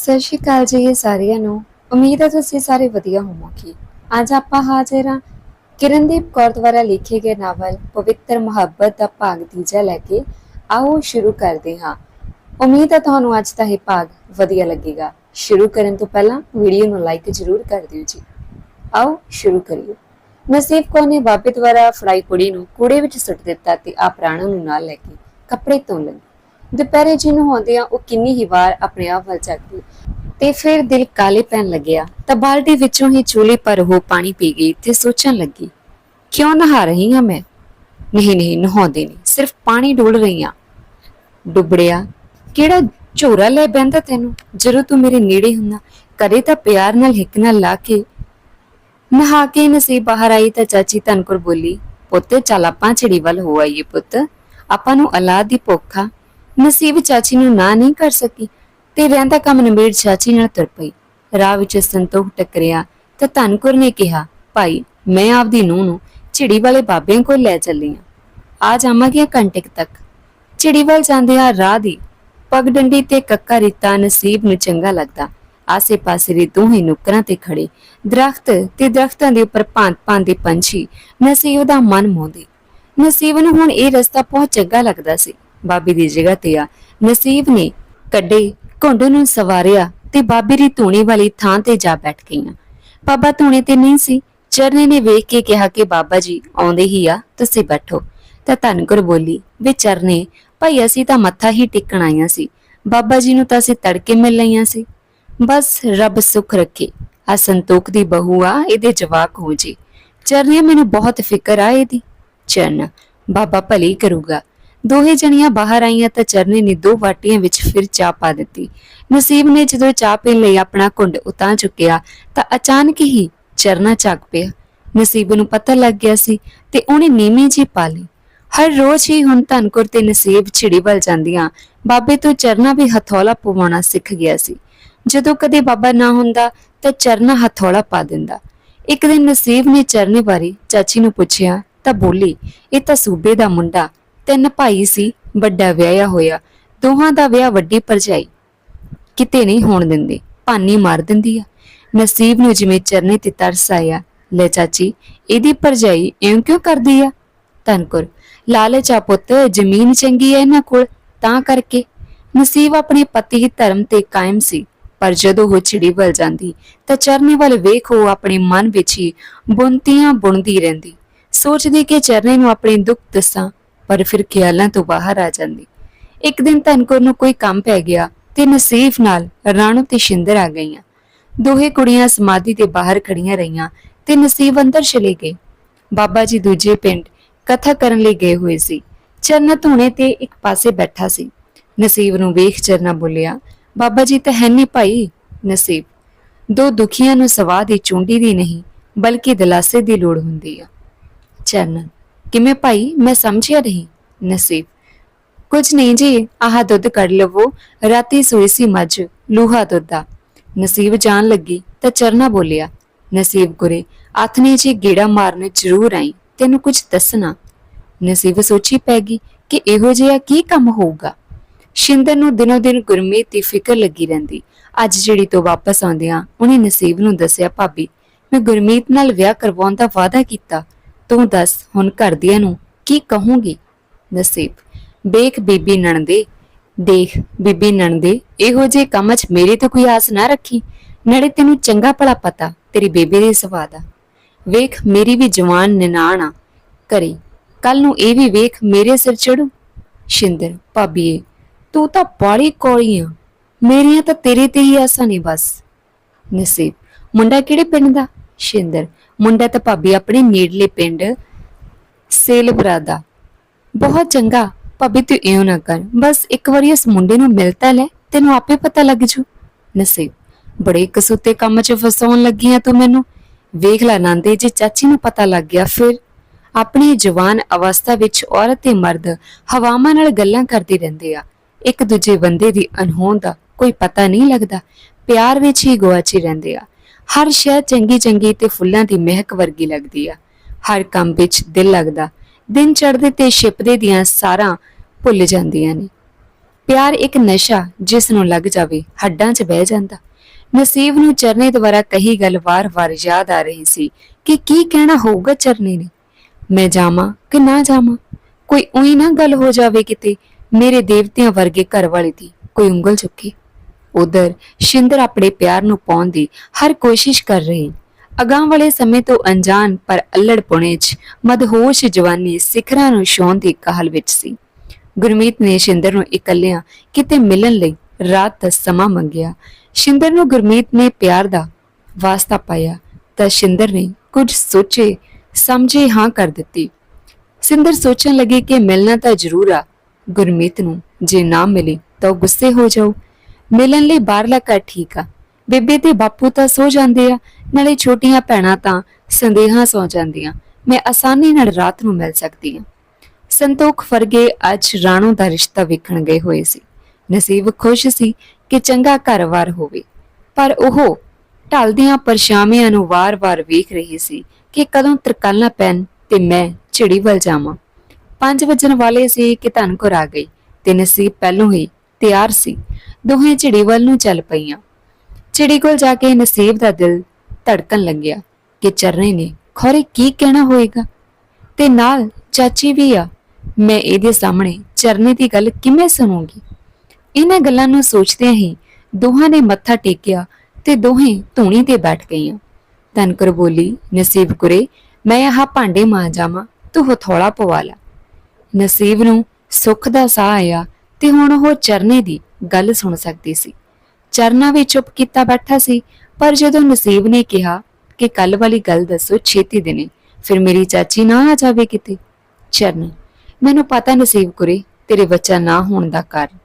ਸਤਿ ਸ਼੍ਰੀ ਅਕਾਲ ਜੀ ਸਾਰਿਆਂ ਨੂੰ। ਉਮੀਦ ਹੈ ਤੁਸੀਂ ਸਾਰੇ ਵਧੀਆ ਹੋਵੋਗੇ। ਅੱਜ ਆਪਾਂ ਹਾਜ਼ਰ ਹਾਂ ਕਿਰਨਦੀਪ ਕੌਰ ਦੁਆਰਾ ਲਿਖੇ ਗਏ ਨਾਵਲ ਪਵਿੱਤਰ ਮੁਹੱਬਤ ਦਾ ਭਾਗ ਤੀਜਾ ਲੈ ਕੇ ਆਓ ਸ਼ੁਰੂ ਕਰਦੇ ਹਾਂ। ਉਮੀਦ ਹੈ ਤੁਹਾਨੂੰ ਅੱਜ ਦਾ ਇਹ ਭਾਗ ਵਧੀਆ ਲੱਗੇਗਾ। ਸ਼ੁਰੂ ਕਰਨ ਤੋਂ ਪਹਿਲਾਂ ਵੀਡੀਓ ਨੂੰ ਲਾਈਕ ਜ਼ਰੂਰ ਕਰ ਦਿਓ ਜੀ। ਆਓ ਸ਼ੁਰੂ ਕਰੀਏ। ਨਸੀਬ ਕੌਰ ਨੇ ਬਾਬੇ ਦੁਆਰਾ ਫੜਾਈ ਕੁੜੀ ਨੂੰ ਕੂੜੇ ਵਿੱਚ ਸੁੱਟ ਦਿੱਤਾ ਤੇ ਆ ਪ੍ਰਾਣਾਂ ਨੂੰ ਨਾਲ ਲੈ ਕੇ ਕੱਪੜੇ ਧੋਣ ਲੱਗੀ। ਦੁਪਹਿਰੇ ਜਿਹਨੂੰ ਹੁੰਦਿਆਂ ਉਹ ਕਿੰਨੀ ਹੀ ਵਾਰ ਆਪਣੇ ਆਪ ਵੱਲ ਝਾਕੀ ਤੇ ਫਿਰ ਦਿਲ ਕਾਲੇ ਪੈਣ ਲੱਗਿਆ। ਤਾਂ ਬਾਲਟੀ ਵਿੱਚੋਂ ਹੀ ਚੂਲੇ ਪਰ ਉਹ ਪਾਣੀ ਪੀ ਗਈ ਤੇ ਸੋਚਣ ਲੱਗੀ, ਕਿਉਂ ਨਹਾ ਰਹੀ ਹਾਂ ਮੈਂ? ਨਹੀਂ ਨਹੀਂ, ਨਹਾਉਂਦੀ ਨਹੀਂ, ਸਿਰਫ ਪਾਣੀ ਡੋਲ ਰਹੀ ਹਾਂ। ਡੁੱਬੜਿਆ, ਕਿਹੜਾ ਝੋਰਾ ਲੈ ਬੈੰਦਾ ਤੈਨੂੰ? ਜਦੋਂ ਤੂੰ ਮੇਰੇ ਨੇੜੇ ਹੁੰਦਾ ਕਰੇ ਤਾਂ ਪਿਆਰ ਨਾਲ ਹਿੱਕ ਨਾਲ ਲਾ ਕੇ ਨਹਾ ਕੇ ਨਸੀਬ ਬਾਹਰ ਆਈ ਤਾਂ ਚਾਚੀ ਧਨਕੁਰ ਬੋਲੀ, ਪੁੱਤ, ਚੱਲ ਆਪਾਂ ਚਿੜੀ ਵੱਲ ਹੋ ਆਈਏ ਪੁੱਤ। ਆਪਾਂ ਨੂੰ ਅਲਾਦ ਦੀ ਭੁੱਖ ਨਸੀਬ ਚਾਚੀ ਨੂੰ ਨਾ ਨਹੀਂ ਕਰ ਸਕੀ ਤੇ ਰਹਿੰਦਾ ਕੰਮ ਨਿਬੇੜ ਚਾਚੀ ਨਾਲ ਤੁਰ ਪਈ। ਰਾਹ ਵਿੱਚ ਸੰਤੋਖ ਟੱਕਰਿਆ ਤਾਂ ਧਨਕੁਰ ਨੇ ਕਿਹਾ, ਭਾਈ, ਮੈਂ ਆਪਦੀ ਨੂੰਹ ਨੂੰ ਚਿੜੀ ਵਾਲੇ ਬਾਬਿਆਂ ਕੋਲ ਲੈ ਚੱਲੀ ਆ। ਆ ਜਾਵਾਂਗੇ ਘੰਟੇ ਤੱਕ। ਝਿੜੀ ਵੱਲ ਜਾਂਦਿਆਂ ਰਾਹ ਦੀ ਪਗ ਡੰਡੀ ਤੇ ਕੱਕਾ ਰੀਤਾ ਨਸੀਬ ਨੂੰ ਚੰਗਾ ਲੱਗਦਾ। ਆਸੇ-ਪਾਸੇ ਦੇ ਦੋਹੇ ਨੁਕਰਾਂ ਤੇ ਖੜੇ। ਦਰਖਤ ਤੇ ਦਰਖਤਾਂ ਦੇ ਉੱਪਰ ਭਾਂਤ-ਭਾਂਤ ਦੇ ਪੰਛੀ ਨਸੀਬ ਦਾ ਮਨ ਮੋਹਦੇ। ਨਸੀਬ ਨੂੰ ਹੁਣ ਇਹ ਰਸਤਾ ਬਹੁਤ ਚੰਗਾ ਲੱਗਦਾ ਸੀ। ਬਾਬੇ ਦੀ ਜਗ੍ਹਾ ਤੇ ਆ। ਨਸੀਬ ਨੇ ਕੱਢੇ, ਘੁੰਡ ਨੂੰ ਸਵਾਰਿਆ ਤੇ ਬਾਬੇ ਦੀ ਧੂਣੀ ਵਾਲੀ ਥਾਂ ਤੇ ਜਾ ਬੈਠ ਗਈਆਂ। ਬਾਬਾ ਧੂਣੇ ਤੇ ਨਹੀਂ ਸੀ, ਚਰਨੇ ਨੇ ਵੇਖ ਕੇ ਕਿਹਾ ਕਿ ਬਾਬਾ ਜੀ ਆਉਂਦੇ ਹੀ ਆ, ਤੁਸੀਂ ਬੈਠੋ। ਤਾਂ ਧਨਗੁਰ ਬੋਲੀ, ਵੀ ਚਰਨੇ, ਭਾਈ ਅਸੀਂ ਤਾਂ ਮੱਥਾ ਹੀ ਟਿਕਣ ਆਈਆਂ ਸੀ। ਬਾਬਾ ਜੀ ਨੂੰ ਤਾਂ ਅਸੀਂ ਤੜਕੇ ਮਿਲ ਲਈਆਂ ਸੀ। ਬਸ ਰੱਬ ਸੁਖ ਰੱਖੇ। ਆ ਸੰਤੋਖ ਦੀ ਬਹੂ ਆ, ਇਹਦੇ ਜਵਾਕ ਹੋ ਜੀ। ਚਰਨੇ, ਮੈਨੂੰ ਬਹੁਤ ਫਿਕਰ ਆ ਇਹਦੀ। ਚਰਨ ਬਾਬਾ ਭਲੀ ਕਰੂਗਾ। ਦੋਹੇ ਜਣੀਆਂ ਬਾਹਰ ਆਈਆਂ ਤਾਂ ਚਰਨੇ ਨੇ ਦੋ ਬਾਟੀਆਂ ਵਿੱਚ ਫਿਰ ਚਾਹ ਪਾ ਦਿੱਤੀ। ਨਸੀਬ ਨੇ ਜਦੋਂ ਚਾਹ ਪੀਣ ਲਈ ਆਪਣਾ ਕੁੰਡ ਉਤਾਂ ਚੁੱਕਿਆ ਤਾਂ ਅਚਾਨਕ ਹੀ ਚਰਨਾ ਚੱਕ ਪਿਆ। ਨਸੀਬ ਨੂੰ ਪਤਾ ਲੱਗ ਗਿਆ ਸੀ ਤੇ ਉਹਨੇ ਨੀਵੀਂ ਜੀ ਪਾ ਲਈ। ਹਰ ਰੋਜ਼ ਹੀ ਹੁਣ ਧਨਕੁਰ ਤੇ ਨਸੀਬ ਛਿੜੀ ਵੱਲ ਜਾਂਦੀਆਂ। ਬਾਬੇ ਤੋਂ ਚਰਨਾ ਵੀ ਹਥੌਲਾ ਪਵਾਉਣਾ ਸਿੱਖ ਗਿਆ ਸੀ। ਜਦੋਂ ਕਦੇ ਬਾਬਾ ਨਾ ਹੁੰਦਾ ਤਾਂ ਚਰਨਾ ਹਥੌਲਾ ਪਾ ਦਿੰਦਾ। ਇੱਕ ਦਿਨ ਨਸੀਬ ਨੇ ਚਰਨੇ ਬਾਰੇ ਚਾਚੀ ਨੂੰ ਪੁੱਛਿਆ ਤਾਂ ਬੋਲੀ, ਇਹ ਤਾਂ ਸੂਬੇ ਦਾ ਮੁੰਡਾ ਤਿੰਨ ਭਾਈ ਸੀ, ਵੱਡਾ ਵਿਆਹਿਆ ਹੋਇਆ। ਦੋਹਾਂ ਦਾ ਵਿਆਹ ਵੱਡੀ ਭਰਜਾਈ ਕਿਤੇ ਨਹੀਂ ਹੋਣ ਦਿੰਦੇ, ਭਾਨੀ ਮਾਰ ਦਿੰਦੀ ਆ। ਨਸੀਬ ਨੂੰ ਜਿਵੇਂ ਚਰਨੇ ਤੇ ਤਰਸ ਆਇਆ, ਲੈ ਚਾਚੀ, ਇਹਦੀ ਭਰਜਾਈ ਐਂ ਕਿਉਂ ਕਰਦੀ ਆ? ਧਨਕੁਰ ਲਾਲਚ ਆ ਪੁੱਤ, ਜ਼ਮੀਨ ਚੰਗੀ ਐ ਇਹਨਾਂ ਕੋਲ, ਤਾਂ ਕਰਕੇ। ਨਸੀਬ ਆਪਣੇ ਪਤੀ ਧਰਮ ਤੇ ਕਾਇਮ ਸੀ, ਪਰ ਜਦੋਂ ਉਹ ਚਿੜੀ ਵੱਲ ਜਾਂਦੀ, ਤਾਂ ਚਰਨੇ ਵੱਲ ਵੇਖ ਉਹ ਆਪਣੇ ਮਨ ਵਿੱਚ ਹੀ ਬੁਣਤੀਆਂ ਬੁਣਦੀ ਰਹਿੰਦੀ। ਸੋਚਦੀ ਕਿ ਚਰਨੇ ਨੂੰ ਆਪਣੇ ਦੁੱਖ ਦੱਸਾਂ ਪਰ ਫਿਰ ਖਿਆਲਾਂ ਤੋਂ ਬਾਹਰ ਆ ਜਾਂਦੀ। ਇੱਕ ਦਿਨ ਧਨਕੁਰ ਨੂੰ ਕੋਈ ਕੰਮ ਪੈ ਗਿਆ ਤੇ ਨਸੀਬ ਨਾਲ ਰਾਣੋ ਤੇ ਸ਼ਿੰਦਰ ਆ ਗਈਆਂ। ਦੋਹੇ ਕੁੜੀਆਂ ਸਮਾਧੀ ਦੇ ਬਾਹਰ ਖੜੀਆਂ ਰਹੀਆਂ ਤੇ ਨਸੀਬ ਅੰਦਰ ਚਲੇ ਗਏ। ਬਾਬਾ ਜੀ ਦੂਜੇ ਪਿੰਡ ਕਥਾ ਕਰਨ ਲਈ ਗਏ ਹੋਏ ਸੀ। ਚਰਨਾ ਧੂਣੇ ਤੇ ਇੱਕ ਪਾਸੇ ਬੈਠਾ ਸੀ। ਨਸੀਬ ਨੂੰ ਵੇਖ ਚਰਨਾ ਬੋਲਿਆ, ਬਾਬਾ ਜੀ ਤਾਂ ਹੈ ਨਹੀਂ ਭਾਈ ਨਸੀਬ। ਦੋ ਦੁਖੀਆਂ ਨੂੰ ਸਵਾਹ ਦੀ ਚੁੰਡੀ ਦੀ ਨਹੀਂ, ਬਲਕਿ ਦਿਲਾਸੇ ਦੀ ਲੋੜ ਹੁੰਦੀ ਆ। ਚਰਨ ਕਿਵੇਂ ਭਾਈ, ਮੈਂ ਸਮਝਿਆ ਨਹੀਂ। ਨਸੀਬ। ਕੁਝ ਨਹੀਂ ਜੀ, ਆਹ ਦੁੱਧ ਕੱਢ ਲਵੋ। ਰਾਤੀ ਸੋਈ ਸੀ ਮੱਝ, ਲੂਹਾ ਦੁੱਧ। ਦਾ ਨਸੀਬ ਜਾਣ ਲੱਗੀ ਤਾਂ ਚਰਨਾ ਬੋਲਿਆ, ਨਸੀਬ ਗੁਰੇ ਆਥਨੇ ਜੀ ਗੇੜਾ ਮਾਰਨ ਜ਼ਰੂਰ ਆਈ, ਤੈਨੂੰ ਕੁਝ ਦੱਸਣਾ? ਨਸੀਬ ਸੋਚੀ ਪੈ ਗਈ ਕਿ ਇਹੋ ਜਿਹਾ ਕੀ ਕੰਮ ਹੋਊਗਾ। ਸ਼ਿੰਦਰ ਨੂੰ ਦਿਨੋ ਦਿਨ ਗੁਰਮੀਤ ਦੀ ਫਿਕਰ ਲੱਗੀ ਰਹਿੰਦੀ। ਅੱਜ ਜਿਹੜੀ ਤੋਂ ਵਾਪਸ ਆਉਂਦਿਆਂ ਉਹਨੇ ਨਸੀਬ ਨੂੰ ਦੱਸਿਆ, ਭਾਬੀ, ਮੈਂ ਗੁਰਮੀਤ ਨਾਲ ਵਿਆਹ ਕਰਵਾਉਣ ਦਾ ਵਾਅਦਾ ਕੀਤਾ। ਤੂੰ ਦੱਸ ਹੁਣ ਘਰਦਿਆਂ ਨੂੰ ਕੀ ਕਹੂੰਗੀ? ਨਸੀਬ, ਦੇਖ ਬੀਬੀ ਨਣਦੇ, ਦੇਖ ਬੀਬੀ ਨਣਦੇ, ਇਹੋ ਜੇ ਕੰਮ 'ਚ ਮੇਰੀ ਤਾਂ ਕੋਈ ਆਸ ਨਾ ਰੱਖੀ। ਨੜੇ ਤੈਨੂੰ ਚੰਗਾ ਭਲਾ ਪਤਾ, ਤੇਰੀ ਬੇਬੇ ਦੇ ਸੁਭਾਅ ਦਾ ਵੇਖ ਮੇਰੀ ਵੀ ਜਵਾਨ ਨਿਨਾਣ ਆ। ਕਰੀ ਕੱਲ ਨੂੰ ਇਹ ਵੀ ਵੇਖ ਮੇਰੇ ਸਿਰ ਚੜੂ। ਸ਼ਿੰਦਰ ਭਾਬੀਏ ਤੂੰ ਤਾਂ ਬਾੜੀ ਕੋਲੀ ਆ। ਮੇਰੀਆਂ ਤਾਂ ਤੇਰੇ ਤੇ ਹੀ ਆਸਾਂ ਨੇ ਬਸ। ਨਸੀਬ, ਮੁੰਡਾ ਕਿਹੜੇ ਪਿੰਡ ਦਾ? ਸ਼ਿੰਦਰ ਮੁੰਡਾ ਤਾਂ ਭਾਬੀ ਆਪਣੇ ਨੇੜਲੇ ਪਿੰਡ ਸੇਲਪੁਰਾ ਦਾ। ਬਹੁਤ ਚੰਗਾ। ਭਾਬੀ ਤੂੰ ਇਉਂ ਨਾ ਕਰ। ਬਸ ਇੱਕ ਵਾਰੀ ਇਸ ਮੁੰਡੇ ਨੂੰ ਮਿਲ ਤਾਂ ਲੈ, ਤੈਨੂੰ ਆਪੇ ਪਤਾ ਲੱਗ ਜੂ। ਨਸੀਬ। ਬੜੇ ਕਸੂਤੇ ਕੰਮ 'ਚ ਫਸਾਉਣ ਲੱਗੀ ਆ ਤੂੰ ਮੈਨੂੰ। ਵੇਖ ਲੈ ਨੰਦੇ, ਜੇ ਚਾਚੀ ਨੂੰ ਪਤਾ ਲੱਗ ਗਿਆ ਫਿਰ। ਆਪਣੀ ਜਵਾਨ ਅਵਸਥਾ ਵਿੱਚ ਔਰਤ ਤੇ ਮਰਦ ਹਵਾਵਾਂ ਨਾਲ ਗੱਲਾਂ ਕਰਦੇ ਰਹਿੰਦੇ ਆ। ਇੱਕ ਦੂਜੇ ਬੰਦੇ ਦੀ ਅਣਹੋਂਦ ਦਾ ਕੋਈ ਪਤਾ ਨਹੀਂ ਲੱਗਦਾ। ਪਿਆਰ ਵਿੱਚ ਹੀ ਗਵਾਚੇ ਰਹਿੰਦੇ ਆ। ਹਰ ਸ਼ੈ ਚੰਗੀ ਚੰਗੀ ਤੇ ਫੁੱਲਾਂ ਦੀ ਮਹਿਕ ਵਰਗੀ ਲੱਗਦੀ ਆ। ਹਰ ਕੰਮ ਵਿੱਚ ਦਿਲ ਲੱਗਦਾ। ਦਿਨ ਚੜ੍ਹਦੇ ਤੇ ਛਿਪਦੇ ਦੀਆਂ ਸਾਰਾਂ ਭੁੱਲ ਜਾਂਦੀਆਂ ਨੇ। ਪਿਆਰ ਇੱਕ ਨਸ਼ਾ ਜਿਸ ਨੂੰ ਲੱਗ ਜਾਵੇ, ਹੱਡਾਂ 'ਚ ਬਹਿ ਜਾਂਦਾ। ਨਸੀਬ ਨੂੰ ਚਰਨੇ ਦੁਆਰਾ ਕਹੀ ਗੱਲ ਵਾਰ-ਵਾਰ ਯਾਦ ਆ ਰਹੀ ਸੀ ਕਿ ਕੀ ਕਹਿਣਾ ਹੋਊਗਾ ਚਰਨੇ ਨੇ। ਮੈਂ ਜਾਵਾਂ ਕਿ ਨਾ ਜਾਵਾਂ? ਕੋਈ ਉਹੀ ਨਾ ਗੱਲ ਹੋ ਜਾਵੇ ਕਿਤੇ ਮੇਰੇ ਦੇਵਤਿਆਂ ਵਰਗੇ ਘਰ ਵਾਲੇ ਦੀ ਕੋਈ ਉਂਗਲ ਚੁੱਕੇ। ਉਧਰ ਸ਼ਿੰਦਰ ਆਪਣੇ ਪਿਆਰ ਨੂੰ ਪਾਉਣ ਦੀ ਹਰ ਕੋਸ਼ਿਸ਼ ਕਰ ਰਹੀ। ਅਗਾਂਹ ਵਾਲੇ ਸਮੇਂ ਤੋਂ ਅਣਜਾਣ ਪਰ ਅਲੜ 'ਚ ਮਦਹੋਸ਼ ਜਵਾਨੀ ਸਿਖਰਾਂ ਨੂੰ ਛੋਹਣ ਦੀ ਕਾਹਲ ਵਿੱਚ ਸੀ। ਗੁਰਮੀਤ ਨੇ ਸ਼ਿੰਦਰ ਨੂੰ ਇਕੱਲਿਆਂ ਕਿਤੇ ਮਿਲਣ ਲਈ ਰਾਤ ਦਾ ਸਮਾਂ ਮੰਗਿਆ। ਸ਼ਿੰਦਰ ਨੂੰ ਗੁਰਮੀਤ ਨੇ ਪਿਆਰ ਦਾ ਵਾਸਤਾ ਪਾਇਆ ਤਾਂ ਸ਼ਿੰਦਰ ਨੇ ਕੁਝ ਸੋਚੇ ਸਮਝੇ ਹਾਂ ਕਰ ਦਿੱਤੀ। ਸਿੰਦਰ ਸੋਚਣ ਲੱਗੀ ਕਿ ਮਿਲਣਾ ਤਾਂ ਜ਼ਰੂਰ ਆ। ਗੁਰਮੀਤ ਨੂੰ ਜੇ ਨਾ ਮਿਲੇ ਤਾਂ ਉਹ ਗੁੱਸੇ ਹੋ ਜਾਊ। ਮਿਲਣ ਲਈ ਬਾਹਰਲਾ ਘਰ ਠੀਕ ਆ। ਬੇਬੇ ਤੇ ਬਾਪੂ ਤਾਂ ਸੋ ਜਾਂਦੇ ਆ, ਨਾਲੇ ਛੋਟੀਆਂ ਭੈਣਾਂ ਤਾਂ ਸੰਦੇਹਾਂ ਸੌ ਜਾਂਦੀਆਂ। ਮੈਂ ਆਸਾਨੀ ਨਾਲ ਰਾਤ ਨੂੰ ਮਿਲ ਸਕਦੀ ਆ। ਸੰਤੋਖ ਵਰਗੇ ਅੱਜ ਰਾਣੋ ਦਾ ਰਿਸ਼ਤਾ ਵੇਖਣ ਗਏ ਹੋਏ ਸੀ। ਨਸੀਬ ਖੁਸ਼ ਸੀ ਕਿ ਚੰਗਾ ਘਰ-ਵਾਰ ਹੋਵੇ। ਪਰ ਉਹ ਢਲਦਿਆਂ ਪਰਛਾਵਿਆਂ ਨੂੰ ਵਾਰ-ਵਾਰ ਵੇਖ ਰਹੀ ਸੀ ਕਿ ਕਦੋਂ ਤਰਕਾਲਾਂ ਪੈਣ ਤੇ ਮੈਂ ਝਿੜੀ ਵੱਲ ਜਾਵਾਂ। 5 ਵਜਣ ਵਾਲੇ ਸੀ ਕਿ ਧਨਕੁਰ ਆ ਗਈ ਤੇ ਨਸੀਬ ਪਹਿਲੋਂ ਹੀ ਤਿਆਰ ਸੀ। ਦੋਹੇ ਚਿੜੀ ਵੱਲ ਨੂੰ ਚੱਲ ਪਈਆਂ। ਚਿੜੀ ਕੋਲ ਜਾ ਕੇ ਨਸੀਬ ਦਾ ਦਿਲ ਧੜਕਣ ਲੱਗਿਆ ਕਿ ਚਰਨੇ ਨੇ, ਖੋਰੇ ਕੀ ਕਹਿਣਾ ਹੋਏਗਾ? ਤੇ ਨਾਲ ਚਾਚੀ ਵੀ ਆ, ਮੈਂ ਇਹਦੇ ਸਾਹਮਣੇ ਚਰਨੇ ਦੀ ਗੱਲ ਕਿਵੇਂ ਸੁਣੂੰਗੀ? ਇਹਨਾਂ ਗੱਲਾਂ ਨੂੰ ਸੋਚਦਿਆਂ ਹੀ ਦੋਹਾਂ ਨੇ ਮੱਥਾ ਟੇਕਿਆ ਤੇ ਦੋਹੇ ਧੂਣੀ ਤੇ ਬੈਠ ਗਈਆਂ। ਤਨਕਰ ਬੋਲੀ, ਨਸੀਬ ਕੁਰੇ ਮੈਂ ਆਹ ਭਾਂਡੇ ਮਾਂ ਜਾਵਾਂ, ਤੂੰ ਹਥੌਲਾ ਪਵਾ ਲੈ। ਨਸੀਬ ਨੂੰ ਸੁੱਖ ਦਾ ਸਾਹ ਆਇਆ ਤੇ ਹੁਣ ਉਹ ਚਰਨੇ ਦੀ ਗੱਲ ਸੁਣ ਸਕਦੀ ਸੀ। ਚਰਨਾ ਵੀ ਚੁੱਪ ਕੀਤਾ ਬੈਠਾ ਸੀ, ਪਰ ਜਦੋਂ ਨਸੀਬ ਨੇ ਕਿਹਾ ਕਿ ਕੱਲ ਵਾਲੀ ਗੱਲ ਦੱਸੋ ਛੇਤੀ ਦਿਨੇ, ਫਿਰ ਮੇਰੀ ਚਾਚੀ ਨਾ ਆ ਜਾਵੇ ਕਿਤੇ। ਚਰਨ, ਮੈਨੂੰ ਪਤਾ ਨਸੀਬ ਕੁਰੇ, ਤੇਰੇ ਬੱਚਾ ਨਾ ਹੋਣ ਦਾ ਕਾਰਨ।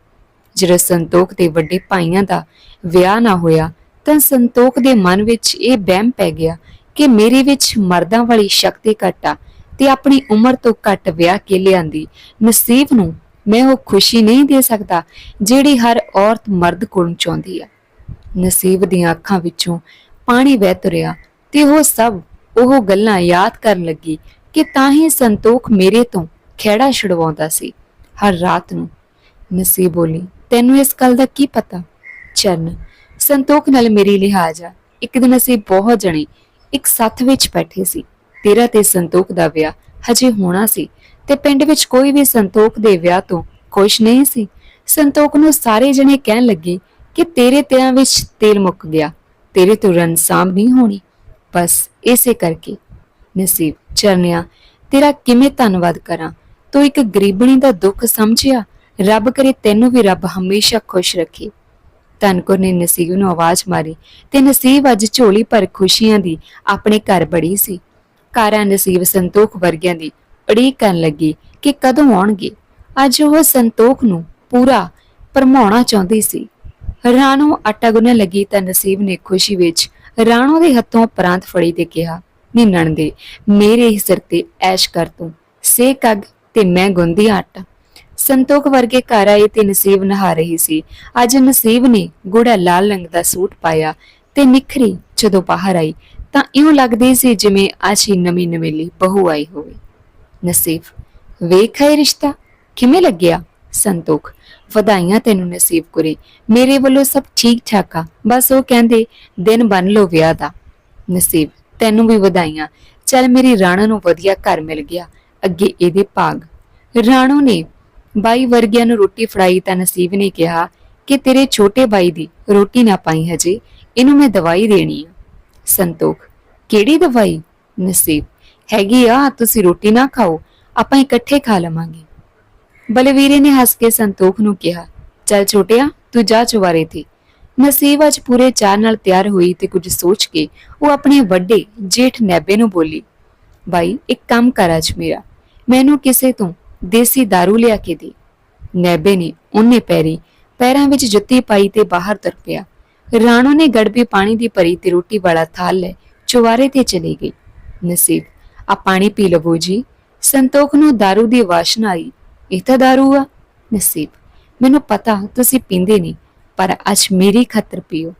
ਜਦੋਂ ਸੰਤੋਖ ਦੇ ਵੱਡੇ ਭਾਈਆਂ ਦਾ ਵਿਆਹ ਨਾ ਹੋਇਆ, ਤਾਂ ਸੰਤੋਖ ਦੇ ਮਨ ਵਿੱਚ ਇਹ ਬਹਿਮ ਪੈ ਗਿਆ ਕਿ ਮੇਰੇ ਵਿੱਚ ਮਰਦਾਂ ਵਾਲੀ ਸ਼ਕਤੀ ਘੱਟ ਆ ਤੇ ਆਪਣੀ ਉਮਰ ਤੋਂ ਘੱਟ ਵਿਆਹ ਕੇ ਲਿਆਂਦੀ ਨਸੀਬ ਨੂੰ ਮੈਂ ਉਹ ਖੁਸ਼ੀ ਨਹੀਂ ਦੇ ਸਕਦਾ ਜਿਹੜੀ ਹਰ ਔਰਤ ਮਰਦ ਕੋਲੋਂ ਚਾਹੁੰਦੀ ਆ। ਨਸੀਬ ਦੀਆਂ ਅੱਖਾਂ ਵਿੱਚੋਂ ਪਾਣੀ ਵਹਿ ਤੁਰਿਆ ਤੇ ਉਹ ਸਭ ਉਹ ਗੱਲਾਂ ਯਾਦ ਕਰਨ ਲੱਗੀ ਕਿ ਤਾਂ ਹੀ ਸੰਤੋਖ ਮੇਰੇ ਤੋਂ ਖੇੜਾ ਛੁਡਵਾਉਂਦਾ ਸੀ। ਹਰ ਰਾਤ ਨੂੰ ਨਸੀਬ ਬੋਲੀ, ਤੈਨੂੰ ਇਸ ਗੱਲ ਦਾ ਕੀ ਪਤਾ? ਚਰਨ, ਸੰਤੋਖ ਨਾਲ ਮੇਰੀ ਲਿਹਾਜ਼ ਆ। ਇੱਕ ਦਿਨ ਅਸੀਂ ਬਹੁਤ ਜਣੇ ਇੱਕ ਸੱਥ ਵਿੱਚ ਬੈਠੇ ਸੀ। ਤੇਰਾ ਤੇ ਸੰਤੋਖ ਦਾ ਵਿਆਹ ਹਜੇ ਹੋਣਾ ਸੀ। ਤੇ ਪਿੰਡ ਵਿੱਚ ਕੋਈ ਵੀ ਸੰਤੋਖ ਦੇ ਵਿਆਹ ਤੋਂ ਖੁਸ਼ ਨਹੀਂ ਸੀ। ਸੰਤੋਖ ਨੂੰ ਸਾਰੇ ਜਣੇ ਕਹਿਣ ਲੱਗੇ ਕਿ ਤੇਰੇ ਤਿਆਂ ਵਿੱਚ ਤੇਲ ਮੁੱਕ ਗਿਆ, ਤੇਰੇ ਤੋਂ ਰਨਸਾਮ ਨਹੀਂ ਹੋਣੀ। ਬਸ ਇਸੇ ਕਰਕੇ ਨਸੀਬ ਚਰਨਿਆ, ਤੇਰਾ ਕਿਵੇਂ ਧੰਨਵਾਦ ਕਰਾਂ? ਤੂੰ ਇੱਕ ਗਰੀਬਣੀ ਦਾ ਦੁੱਖ ਸਮਝਿਆ, ਰੱਬ ਕਰੇ ਤੈਨੂੰ ਵੀ ਰੱਬ ਹਮੇਸ਼ਾ ਖੁਸ਼ ਰੱਖੇ। ਧਨਕੁਰ ਨੇ ਨਸੀਬ ਨੂੰ ਆਵਾਜ਼ ਮਾਰੀ ਤੇ ਨਸੀਬ ਅੱਜ ਝੋਲੀ ਭਰ ਖੁਸ਼ੀਆਂ ਦੀ ਆਪਣੇ ਘਰ ਬੜੀ ਸੀ। ਕਾਰਾਂ ਨਸੀਬ ਸੰਤੋਖ ਵਰਗਿਆਂ ਦੀ ਉਡੀਕ ਕਰਨ ਲੱਗੀ ਕਿ ਕਦੋਂ ਆਉਣਗੇ। ਅੱਜ ਉਹ ਸੰਤੋਖ ਨੂੰ ਪੂਰਾ ਪਰਮਾਉਣਾ ਚਾਹੁੰਦੀ ਸੀ। ਰਾਣੋ ਆਟਾ ਗੁੰਨਣ ਲੱਗੀ ਤਾਂ ਨਸੀਬ ਨੇ ਖੁਸ਼ੀ ਵਿੱਚ ਰਾਣੋ ਦੇ ਹੱਥੋਂ ਪ੍ਰਾਂਤ ਫੜੀ ਤੇ ਕਿਹਾ ਨੀ ਨਣਦੇ ਮੇਰੇ ਹੀ ਸਿਰ ਤੇ ਐਸ਼ ਕਰ ਤੂੰ। ਸੇਕ ਅੱਗ ਤੇ ਮੈਂ ਗੁੰਦੀ ਆਟਾ। ਸੰਤੋਖ ਵਰਗੇ ਘਰ ਆਏ ਤੇ ਨਸੀਬ ਨਹਾ ਰਹੀ ਸੀ। ਅੱਜ ਨਸੀਬ ਨੇ ਗੂੜਾ ਲਾਲ ਰੰਗ ਦਾ ਸੂਟ ਪਾਇਆ ਤੇ ਨਿਖਰੀ ਜਦੋਂ ਬਾਹਰ ਆਈ ਤਾਂ ਇਉਂ ਲੱਗਦੀ ਸੀ ਜਿਵੇਂ ਅੱਜ ਹੀ ਨਵੀਂ ਨਵੇਲੀ ਬਹੂ ਆਈ ਹੋਵੇ। ਨਸੀਬ। ਵੇਖਿਆ ਇਹ ਰਿਸ਼ਤਾ, ਕਿਵੇਂ ਲੱਗਿਆ? ਸੰਤੋਖ। ਵਧਾਈਆਂ ਤੈਨੂੰ ਨਸੀਬ ਕੁਰੇ। ਮੇਰੇ ਵੱਲੋਂ ਸਭ ਠੀਕ ਠਾਕ ਆ। ਬਸ ਉਹ ਕਹਿੰਦੇ, ਦਿਨ ਬਣ ਲੋ ਵਿਆਹ ਦਾ। ਨਸੀਬ, ਤੈਨੂੰ ਵੀ ਵਧਾਈਆਂ। ਚੱਲ ਮੇਰੀ ਰਾਣਾ ਨੂੰ ਵਧੀਆ ਘਰ ਮਿਲ ਗਿਆ। ਅੱਗੇ ਇਹਦੇ ਭਾਗ। ਰਾਣੋ ਨੇ ਬਾਈ ਵਰਗਿਆਂ ਨੂੰ ਰੋਟੀ ਫੜਾਈ ਤਾਂ ਨਸੀਬ ਨੇ ਕਿਹਾ ਕਿ ਤੇਰੇ ਛੋਟੇ ਬਾਈ ਦੀ ਰੋਟੀ ਨਾ ਪਾਈ ਹਜੇ। ਇਹਨੂੰ ਮੈਂ ਦਵਾਈ ਦੇਣੀ ਆ। ਸੰਤੋਖ, ਕਿਹੜੀ ਦਵਾਈ? ਨਸੀਬ ਹੈਗੀ ਆ, ਤੁਸੀਂ ਰੋਟੀ ਨਾ ਖਾਓ, ਆਪਾਂ ਇਕੱਠੇ ਖਾ ਲਵਾਂਗੇ। ਬਲਵੀਰੇ ਨੇ ਹੱਸ ਕੇ ਸੰਤੋਖ ਨੂੰ ਕਿਹਾ, ਚੱਲ ਛੋਟਿਆ, ਤੂੰ ਜਾ ਚੁਵਾਰੇ ਤੇ। ਨਸੀਬ ਅੱਜ ਪੂਰੇ ਚਾਰ ਨਾਲ ਤਿਆਰ ਹੋਈ ਤੇ ਕੁਝ ਸੋਚ ਕੇ ਉਹ ਆਪਣੇ ਵੱਡੇ, ਜੇਠ ਨੈਬੇ ਨੂੰ ਬੋਲੀ, ਬਾਈ, ਇੱਕ ਕੰਮ ਕਰ ਅੱਜ ਮੇਰਾ। ਮੈਨੂੰ ਕਿਸੇ ਤੋਂ ਦੇਸੀ दारू ਲਿਆ ਕੇ ਦੇ। ਨੈਬੇ ਨੇ ਉਹਨੇ ਪੈਰੀ, ਪੈਰਾਂ ਵਿੱਚ ਜੁੱਤੀ ਪਾਈ ਤੇ ਬਾਹਰ ਤੁਰ ਪਿਆ ਰਾਣੋ ਨੇ ਗੜਬੀ ਪਾਣੀ ਦੀ ਭਰੀ ਤੇ ਰੋਟੀ ਵਾਲਾ ਥਾਲ ਲੈ ਚੁਵਾਰੇ ਤੇ ਚਲੀ ਗਈ। ਨਸੀਬ ਆ ਪਾਣੀ ਪੀ ਲਵੋ ਜੀ ਸੰਤੋਖ ਨੂੰ दारू ਦੀ ਵਾਸ਼ਨਾ ਆਈ ਇਹ ਤਾਂ दारू ਆ ਨਸੀਬ ਮੈਨੂੰ ਪਤਾ ਤੁਸੀਂ ਪੀਂਦੇ ਨਹੀਂ ਪਰ ਅੱਜ ਮੇਰੀ ਖਾਤਰ ਪੀਓ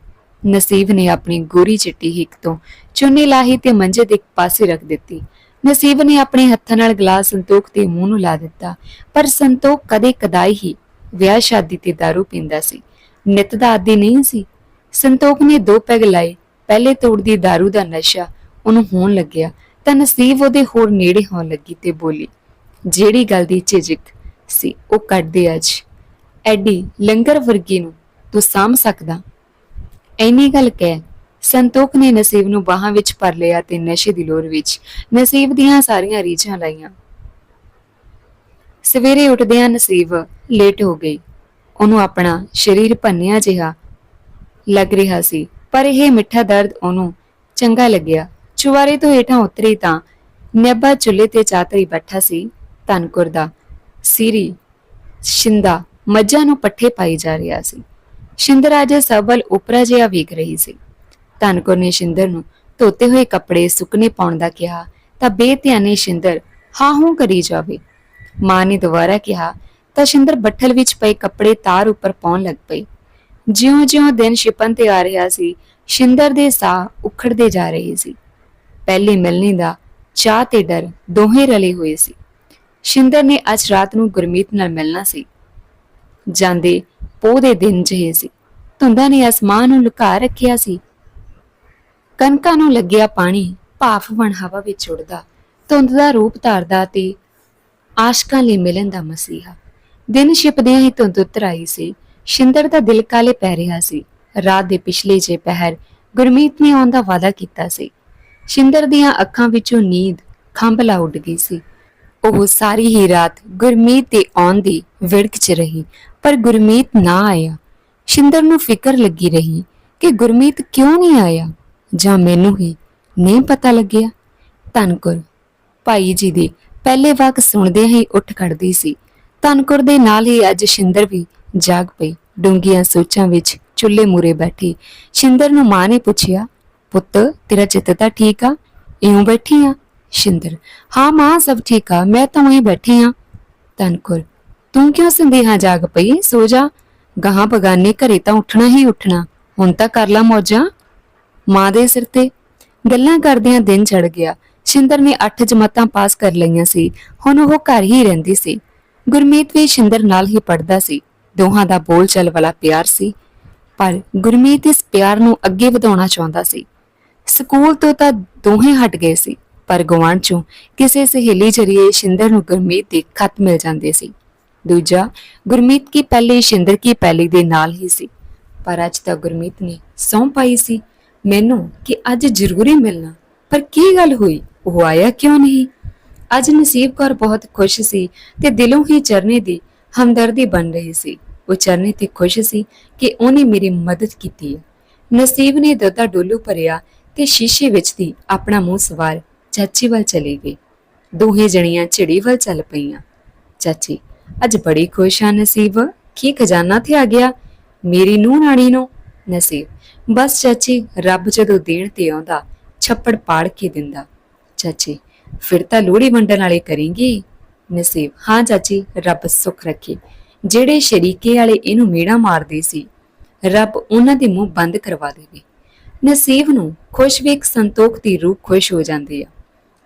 ਨਸੀਬ ਨੇ ਆਪਣੀ ਗੋਰੀ ਚਿੱਟੀ ਹਿੱਕ ਤੋਂ ਚੁੰਨੀ ਲਾਹੀ ਤੇ ਮੰਜੇ ਦੇ ਇੱਕ ਪਾਸੇ ਰੱਖ ਦਿੱਤੀ ਨਸੀਬ ਨੇ ਆਪਣੇ ਹੱਥਾਂ ਨਾਲ ਗਲਾਸ ਸੰਤੋਖ ਦੇ ਮੂੰਹ ਨੂੰ ਲਾ ਦਿੱਤਾ ਪਰ ਸੰਤੋਖ ਕਦੇ ਕਦਾਈ ਹੀ ਵਿਆਹ ਸ਼ਾਦੀ ਤੇ दारू ਪੀਂਦਾ ਸੀ ਨਿਤ ਦਾ ਆਦੀ ਨਹੀਂ ਸੀ ਸੰਤੋਖ ਨੇ ਦੋ ਪੈਗ ਲਾਏ ਪਹਿਲੇ ਤੋੜਦੀ दारू ਦਾ ਨਸ਼ਾ ਉਹਨੂੰ ਹੋਣ ਲੱਗਿਆ ਤਾਂ ਨਸੀਬ ਉਹਦੇ ਹੋਰ ਨੇੜੇ ਹੋਣ ਲੱਗੀ ਤੇ ਬੋਲੀ, ਜਿਹੜੀ ਗੱਲ ਦੀ ਝਿਜਕ ਸੀ, ਉਹ ਕੱਢ ਦੇ ਅੱਜ। ਐਡੀ ਲੰਗਰ ਵਰਗੀ ਨੂੰ ਤੂੰ ਸਾਂਭ ਸਕਦਾ? ਐਨੀ ਗੱਲ ਕਹਿ, ਸੰਤੋਖ ਨੇ ਨਸੀਬ ਨੂੰ ਬਾਹਾਂ ਵਿੱਚ ਭਰ ਲਿਆ ਤੇ ਨਸ਼ੇ ਦੀ ਲੋਰ ਵਿੱਚ ਨਸੀਬ ਦੀਆਂ ਸਾਰੀਆਂ ਰੀਝਾਂ ਲਾਈਆਂ। ਸਵੇਰੇ ਉੱਠਦਿਆਂ ਨਸੀਬ ਲੇਟ ਹੋ ਗਈ। ਉਹਨੂੰ ਆਪਣਾ ਸਰੀਰ ਭੰਨਿਆ ਜਿਹਾ ਲੱਗ ਰਿਹਾ ਸੀ, ਪਰ ਇਹ ਮਿੱਠਾ ਦਰਦ ਉਹਨੂੰ ਚੰਗਾ ਲੱਗਿਆ। ਚੁਵਾਰੇ ਤੋਂ ਹੇਠਾਂ ਉਤਰੀ ਤਾਂ ਨੇਬਾ ਚੁੱਲ੍ਹੇ ਤੇ ਚਾਤਰੀ ਬੈਠਾ ਸੀ ਧਨਕੁਰ ਦਾ ਸੀਰੀ ਸ਼ਿੰਦਾ ਮੱਝਾਂ ਨੂੰ ਪੱਠੇ ਪਾਈ ਜਾ ਰਿਹਾ ਸੀ ਸ਼ਿੰਦਰ ਅਜੇ ਸਬਲ ਉਪਰਾ ਜਿਹਾ ਵੇਖ ਰਹੀ ਸੀ ਧਨਕੁਰ ਨੇ ਸ਼ਿੰਦਰ ਨੂੰ ਧੋਤੇ ਹੋਏ ਕੱਪੜੇ ਸੁੱਕਣੇ ਪਾਉਣ ਦਾ ਕਿਹਾ ਤਾਂ ਬੇਧਿਆਨੀ ਸ਼ਿੰਦਰ ਹਾਂ ਹੂੰ ਕਰੀ ਜਾਵੇ ਮਾਂ ਨੇ ਦੁਬਾਰਾ ਕਿਹਾ ਤਾਂ ਸ਼ਿੰਦਰ ਬੱਠਲ ਵਿੱਚ ਪਏ ਕੱਪੜੇ ਤਾਰ ਉੱਪਰ ਪਾਉਣ ਲੱਗ ਪਈ ਜਿਉਂ-ਜਿਉਂ ਦਿਨ ਛਿਪਣ ਤੇ ਆ ਰਿਹਾ ਸੀ ਸ਼ਿੰਦਰ ਦੇ ਸਾਹ ਉਖੜਦੇ ਜਾ ਰਹੇ ਸੀ ਪਹਿਲੇ ਮਿਲਣੇ ਦਾ ਚਾਹ ਤੇ ਡਰ ਦੋਹੇ ਰਲੇ ਹੋਏ ਸੀ। ਸ਼ਿੰਦਰ ਨੇ ਅੱਜ ਰਾਤ ਨੂੰ ਗੁਰਮੀਤ ਨਾਲ ਮਿਲਣਾ ਸੀ। ਜਾਂਦੇ ਪੋਹ ਦੇ ਦਿਨ ਜਿਹੇ ਸੀ। ਧੁੰਦਾਂ ਨੇ ਅਸਮਾਨ ਨੂੰ ਲੁਕਾ ਰੱਖਿਆ ਸੀ। ਕਣਕਾਂ ਨੂੰ ਲੱਗਿਆ ਪਾਣੀ ਭਾਫ ਬਣ ਹਵਾ ਵਿੱਚ ਉੜਦਾ ਧੁੰਦ ਦਾ ਰੂਪ ਧਾਰਦਾ ਤੇ ਆਸ਼ਕਾਂ ਲਈ ਮਿਲਣ ਦਾ ਮਸੀਹਾ। ਦਿਨ ਛਿਪਦਿਆਂ ਹੀ ਧੁੰਦ ਉਤਰ ਆਈ ਸੀ। ਸ਼ਿੰਦਰ ਦਾ ਦਿਲ ਕਾਲੇ ਪੈ ਰਿਹਾ ਸੀ। ਰਾਤ ਦੇ ਪਿਛਲੇ ਜੇ ਪਹਿਰ ਗੁਰਮੀਤ ਨੇ ਆਉਣ ਦਾ ਵਾਅਦਾ ਕੀਤਾ ਸੀ। ਸ਼ਿੰਦਰ ਦੀਆਂ ਅੱਖਾਂ ਵਿੱਚੋਂ ਨੀਂਦ ਖੰਭਲਾ ਉੱਡ ਗਈ ਸੀ। ਉਹ ਸਾਰੀ ਹੀ ਰਾਤ ਗੁਰਮੀਤ ਦੇ ਆਉਣ ਦੀ ਵਿੜਕ 'ਚ ਰਹੀ, ਪਰ ਗੁਰਮੀਤ ਨਾ ਆਇਆ। ਸ਼ਿੰਦਰ ਨੂੰ ਫਿਕਰ ਲੱਗੀ ਰਹੀ ਕਿ ਗੁਰਮੀਤ ਕਿਉਂ ਨਹੀਂ ਆਇਆ? ਜਾਂ ਮੈਨੂੰ ਹੀ ਨਹੀਂ ਪਤਾ ਲੱਗਿਆ? ਧੰਨਕੁਰ, ਭਾਈ ਜੀ ਦੇ ਪਹਿਲੇ ਵਾਕ ਸੁਣਦੇ ਹੀ ਉੱਠ ਖੜਦੀ ਸੀ। ਧੰਨਕੁਰ ਦੇ ਨਾਲ ਹੀ ਅੱਜ ਸ਼ਿੰਦਰ ਵੀ ਜਾਗ ਪਈ, ਡੂੰਘੀਆਂ ਸੋਚਾਂ ਵਿੱਚ ਚੁੱਲ੍ਹੇ ਮੂਰੇ ਬੈਠੀ। ਸ਼ਿੰਦਰ ਨੂੰ ਮਾਂ ਨੇ ਪੁੱਛਿਆ ਪੁੱਤ, ਤੇਰਾ ਚਿੱਤ ਤਾਂ ਠੀਕ ਆ? ਇਉਂ ਬੈਠੀ ਆ? ਸ਼ਿੰਦਰ, ਹਾਂ ਮਾਂ, ਸਭ ਠੀਕ ਆ। ਮੈਂ ਤਾਂ ਉਹੀ ਬੈਠੀ ਆ। ਧੰਨਕੁਰ, ਤੂੰ ਕਿਉਂ ਸੰਦੇਹਾ ਜਾਗ ਪਈ? ਸੋ ਜਾ। ਗਾਹਾਂ ਬਗਾਨੇ ਘਰੇ ਤਾਂ ਉੱਠਣਾ ਹੀ ਉੱਠਣਾ। ਹੁਣ ਤਾਂ ਕਰ ਲਾ ਮੌਜਾਂ। ਮਾਂ ਦੇ ਸਿਰ ਤੇ। ਗੱਲਾਂ ਕਰਦਿਆਂ ਦਿਨ ਚੜ ਗਿਆ। ਸ਼ਿੰਦਰ ਨੇ 8 ਜਮਾਤਾਂ ਪਾਸ ਕਰ ਲਈਆਂ ਸੀ। ਹੁਣ ਉਹ ਘਰ ਹੀ ਰਹਿੰਦੀ ਸੀ। ਗੁਰਮੀਤ ਵੀ ਸ਼ਿੰਦਰ ਨਾਲ ਹੀ ਪੜਦਾ ਸੀ। ਦੋਹਾਂ ਦਾ ਬੋਲਚਾਲ ਵਾਲਾ ਪਿਆਰ ਸੀ। ਪਰ ਗੁਰਮੀਤ ਇਸ ਪਿਆਰ ਨੂੰ ਅੱਗੇ ਵਧਾਉਣਾ ਚਾਹੁੰਦਾ ਸੀ। ਸਕੂਲ ਤੋਂ ਤਾਂ ਦੋਹੇ ਹਟ ਗਏ ਸੀ, ਪਰ ਗਵਾਂਢ ਚੋਂ ਕਿਸੇ ਸਹੇਲੀ ਜਰੀਏ ਸ਼ਿੰਦਰ ਨੂੰ ਗੁਰਮੀਤ ਦੇ ਖਤ ਮਿਲ ਜਾਂਦੇ ਸੀ। ਦੂਜਾ, ਗੁਰਮੀਤ ਕੀ ਪਹਿਲੀ ਸ਼ਿੰਦਰ ਕੀ ਪਹਿਲੀ ਦੇ ਨਾਲ ਹੀ ਸੀ। ਪਰ ਅੱਜ ਤਾਂ ਗੁਰਮੀਤ ਨੇ ਸੌਂ ਪਾਈ ਸੀ। ਮੈਨੂੰ ਕਿ ਅੱਜ ਜ਼ਰੂਰੀ ਮਿਲਣਾ, ਪਰ ਕੀ ਗੱਲ ਹੋਈ? ਉਹ ਆਇਆ ਕਿਉਂ ਨਹੀਂ? ਅੱਜ ਨਸੀਬ ਕੌਰ ਬਹੁਤ ਖੁਸ਼ ਸੀ ਤੇ ਦਿਲੋਂ ਹੀ ਚਰਨੇ ਦੀ ਹਮਦਰਦੀ ਬਣ ਰਹੀ ਸੀ। ਉਹ ਚਰਨੇ ਤੇ ਖੁਸ਼ ਸੀ ਕਿ ਉਹਨੇ ਮੇਰੀ ਮਦਦ ਕੀਤੀ ਹੈ। ਨਸੀਬ ਨੇ ਦੁੱਧਾ ਡੋਲੂ ਭਰਿਆ ਤੇ ਸ਼ੀਸ਼ੇ ਵਿੱਚ ਦੀ ਆਪਣਾ ਮੂੰਹ ਸਵਾਰ ਚਾਚੀ ਵੱਲ ਚਲੀ ਗਈ। ਦੋਹੇ ਜਣੀਆਂ ਝਿੜੀ ਵੱਲ ਚੱਲ ਪਈਆਂ। ਚਾਚੀ, ਅੱਜ ਬੜੀ ਖੁਸ਼ ਆ ਨਸੀਬ। ਕੀ ਖਜ਼ਾਨਾ ਤੇ ਆ ਗਿਆ? ਮੇਰੀ ਨੂੰਹ ਰਾਣੀ ਨੂੰ? ਨਸੀਬ, ਬਸ ਚਾਚੀ, ਰੱਬ ਜਦੋਂ ਦੇਣ ਤੇ ਆਉਂਦਾ, ਛੱਪੜ ਪਾੜ ਕੇ ਦਿੰਦਾ। ਚਾਚੀ, ਫਿਰ ਤਾਂ ਲੋਹੜੀ ਵੰਡਣ ਵਾਲੇ ਕਰੇਂਗੀ? ਨਸੀਬ, ਹਾਂ ਚਾਚੀ, ਰੱਬ ਸੁੱਖ ਰੱਖੇ। ਜਿਹੜੇ ਸ਼ਰੀਕੇ ਵਾਲੇ ਇਹਨੂੰ ਮੇੜਾ ਮਾਰਦੇ ਸੀ, ਰੱਬ ਉਹਨਾਂ ਦੇ ਮੂੰਹ ਬੰਦ ਕਰਵਾ ਦੇਵੇ। ਨਸੀਬ ਨੂੰ ਖੁਸ਼ ਵੇਖ ਸੰਤੋਖ ਦੀ ਰੂਹ ਖੁਸ਼ ਹੋ ਜਾਂਦੀ ਆ।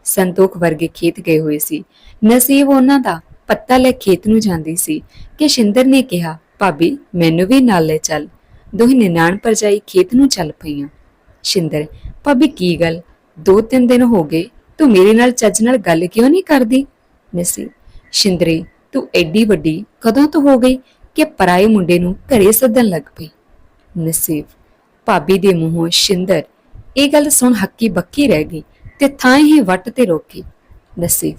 ਸੰਤੋਖ ਵਰਗੇ ਖੇਤ ਗਏ ਹੋਏ ਸੀ। ਨਸੀਬ ਉਹਨਾਂ ਦਾ ਪੱਤਾ ਲੈ ਖੇਤ ਨੂੰ ਜਾਂਦੀ ਸੀ ਕਿ ਸ਼ਿੰਦਰ ਨੇ ਕਿਹਾ, ਭਾਬੀ, ਮੈਨੂੰ ਵੀ ਨਾਲ ਲੈ ਚੱਲ। ਦੋਹੇ ਨਿਨਾਣ ਪਰਜਾਈ ਖੇਤ ਨੂੰ ਚੱਲ ਪਈਆਂ। ਸ਼ਿੰਦਰ, ਭਾਬੀ, ਕੀ ਗੱਲ? ਦੋ ਤਿੰਨ ਦਿਨ ਹੋ ਗਏ। ਤੂੰ ਮੇਰੇ ਨਾਲ ਚੱਜ ਨਾਲ ਗੱਲ ਕਿਉਂ ਨਹੀਂ ਕਰਦੀ? ਨਸੀਬ, ਸ਼ਿੰਦਰੇ, ਤੂੰ ਐਡੀ ਵੱਡੀ ਕਦੋਂ ਤੋਂ ਹੋ ਗਈ ਕਿ ਪਰਾਏ ਮੁੰਡੇ ਨੂੰ ਘਰੇ ਸੱਦਣ ਲੱਗ ਪਈ? ਨਸੀਬ ਭਾਬੀ ਦੇ ਮੂੰਹੋਂ ਸ਼ਿੰਦਰ, ਇਹ ਗੱਲ ਸੁਣ ਹੱਕੀ ਬੱਕੀ ਰਹਿ ਗਈ ਤੇ ਥਾਂ ਹੀ ਵੱਟ ਤੇ ਰੋਕੀ। ਨਸੀਬ,